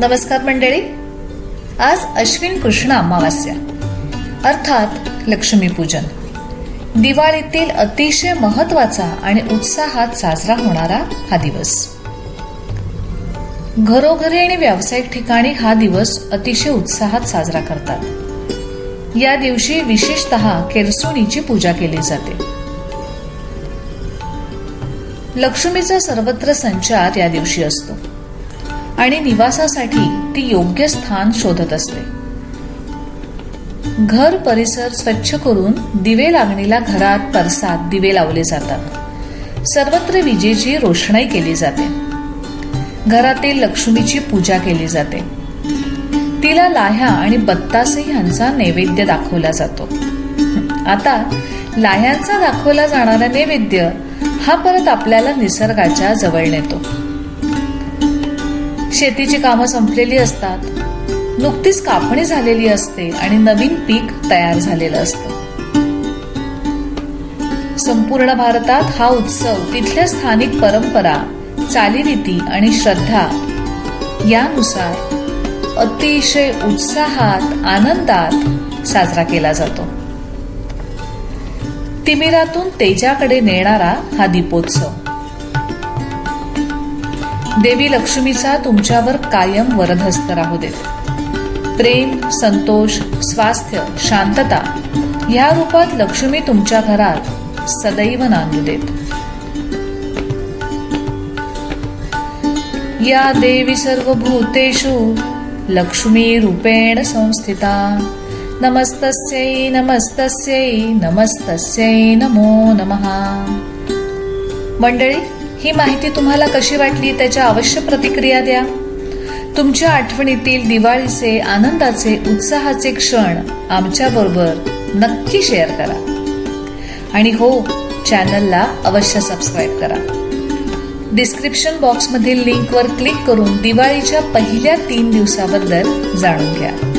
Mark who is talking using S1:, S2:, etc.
S1: नमस्कार मंडळी. आज अश्विन कृष्ण अमावास्या अर्थात लक्ष्मीपूजन दिवाळीतील अतिशय महत्त्वाचा आणि उत्साहात साजरा होणारा हा दिवस. घरोघरी आणि व्यावसायिक ठिकाणी हा दिवस अतिशय उत्साहात साजरा करतात. या दिवशी विशेषत केरसुणीची पूजा केली जाते. लक्ष्मीचा सर्वत्र संचार या दिवशी असतो. आणि निवासासाठी ती योग्य स्थान शोधत असते. घर परिसर स्वच्छ करून दिवे लागणीला घरात परसात दिवे लावले जातात. सर्वत्र विजेची रोषणाई केली जाते. घरातील लक्ष्मीची पूजा केली जाते. तिला लाह्या आणि बत्तासे ह्यांचा नैवेद्य दाखवला जातो. आता लाह्यांचा दाखवला जाणारा नैवेद्य हा परत आपल्याला निसर्गाच्या जवळ नेतो. शेतीची कामं संपलेली असतात. नुकतीच कापणी झालेली असते आणि नवीन पीक तयार झालेलं असतं. संपूर्ण भारतात हा उत्सव तिथल्या स्थानिक परंपरा चालीरीती आणि श्रद्धा यानुसार अतिशय उत्साहात आनंदात साजरा केला जातो. तिमिरातून तेजाकडे नेणारा हा दीपोत्सव. देवी लक्ष्मीचा तुमच्यावर कायम वरदहस्त राहू देत प्रेम संतोष स्वास्थ्य शांतता ह्या रूपात लक्ष्मी तुमच्या घरात सदैव नांदू देत. या देवी सर्वभूतेषु लक्ष्मी रूपेण संस्थिता. नमस्तस्यै नमस्तस्यै नमस्तस्यै नमो नमः. मंडळी ही माहिती तुम्हाला कशी वाटली त्याच्या अवश्य प्रतिक्रिया द्या. तुमच्या आठवणीतील दिवाळीचे आनंदाचे उत्साहाचे क्षण आमच्याबरोबर नक्की शेअर करा. आणि हो चॅनलला अवश्य सबस्क्राईब करा. डिस्क्रिप्शन बॉक्समधील लिंकवर क्लिक करून दिवाळीच्या पहिल्या तीन दिवसाबद्दल जाणून घ्या.